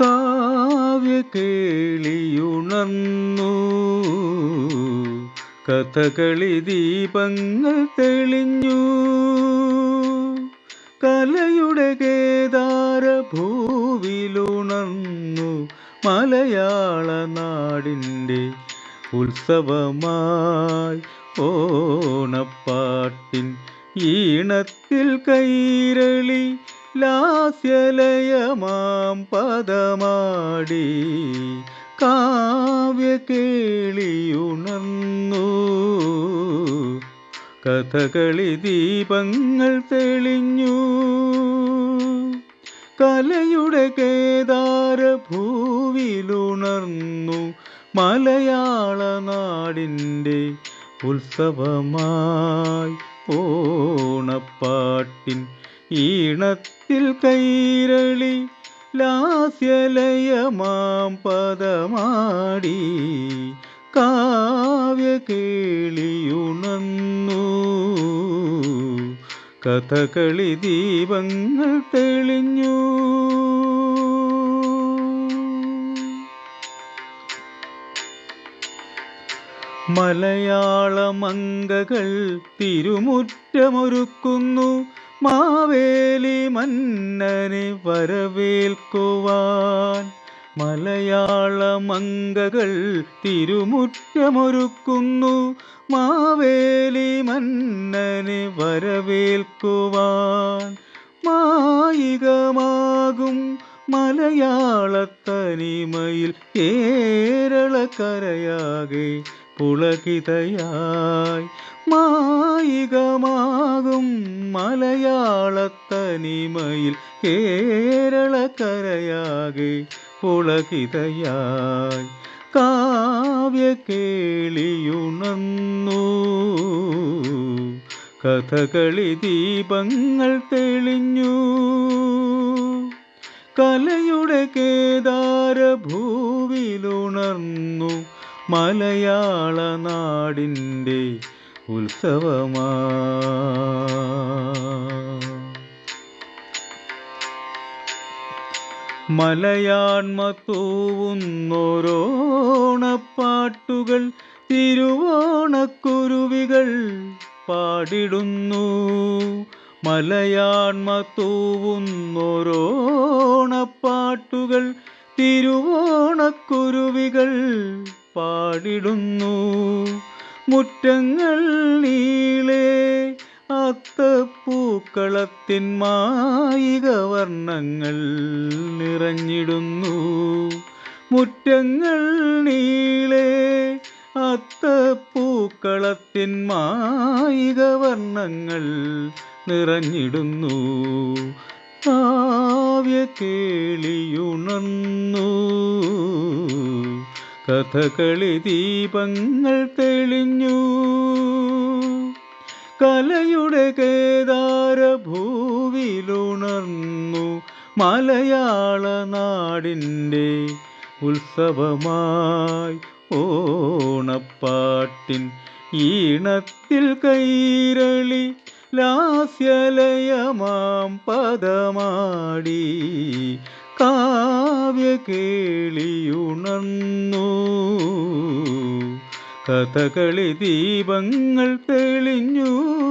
കാവ്യ കേളിയുണർന്നു. കഥകളി ദീപങ്ങൾ തെളിഞ്ഞു. കലയുടെ കേദാര ഭൂവിലുണർന്നു മലയാള നാടിന്റെ ഉത്സവമായി ഓണപ്പാട്ടിൻ ഈണത്തിൽ കൈരളി ലാസ്യലയമാം പദമാടി കാവ്യ കേളിയുണർന്നു. കഥകളി ദീപങ്ങൾ തെളിഞ്ഞു. കലയുടെ കേദാര ഭൂവിലുണർന്നു മലയാള നാടിന്റെ ഉത്സവമായി ഓണപ്പാട്ടിൻ ഈണത്തിൽ കൈരളി ലാസ്യലയമാം പദമാടി കാവ്യ കേളിയുണന്നു കഥകളി ദീപങ്ങൾ തെളിഞ്ഞു. മലയാളമംഗകൾ തിരുമുറ്റമൊരുക്കുന്നു. മാവേലി മന്നനെ വരവേൽക്കുവാൻ മലയാള മംഗകൾ തിരുമുറ്റമൊരുക്കുന്നു. മാവേലി മന്നനെ വരവേൽക്കുവാൻ മായികമാകും മലയാളത്തനിമയിൽ കേരളക്കരയാകെ പുളകിതയായി മായികമാകും മലയാളത്തനിമയിൽ കേരളക്കരയാകെ പുളകിതയായി കാവ്യ കേളിയുണന്നു കഥകളി ദീപങ്ങൾ തെളിഞ്ഞു. കലയുടെ കേദാര ഭൂവിലുണർന്നു മലയാള നാടിന്റെ ഉത്സവമാ. മലയാൺമ തൂവുന്നോരോണപ്പാട്ടുകൾ തിരുവോണക്കുരുവികൾ പാടിടുന്നു. മലയാൺമ തൂവുന്നോരോണപ്പാട്ടുകൾ തിരുവോണക്കുരുവികൾ പാടിടുന്നു. മുറ്റങ്ങൾ നീളെ അത്തപ്പൂക്കളത്തിൻ മായിക വർണങ്ങൾ നിറഞ്ഞിടുന്നു. മുറ്റങ്ങൾ നീളെ അത്തപ്പൂക്കളത്തിൻ മായിക വർണങ്ങൾ നിറഞ്ഞിടുന്നു. കാവ്യ കേളിയുണർന്നു. കഥകളി ദീപങ്ങൾ തെളിഞ്ഞു. കലയുടെ കേദാര ഭൂവിലുണർന്നു മലയാള നാടിന്റെ ഉത്സവമായി ഓണപ്പാട്ടിൻ ഈണത്തിൽ കൈരളി ലാസ്യലയമാം പദമാടി കാവ്യ കേളിയുണർന്നു. കഥകളി ദീപങ്ങൾ തെളിഞ്ഞു.